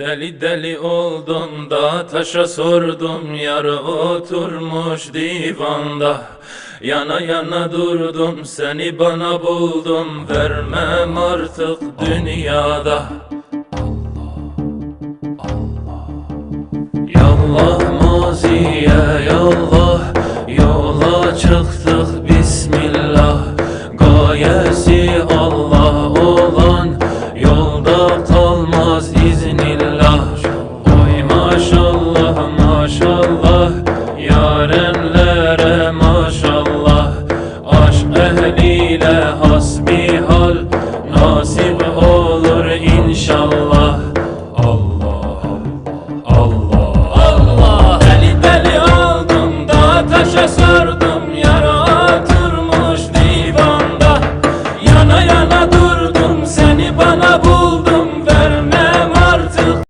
Deli deli oldum da taşa sordum yar oturmuş divanda. Yana yana durdum seni bana buldum vermem artık dünyada. Yallah maziye yallah yola çıktık bismillah. Gayesi Allah olan yolda kalmaz iz Yarenler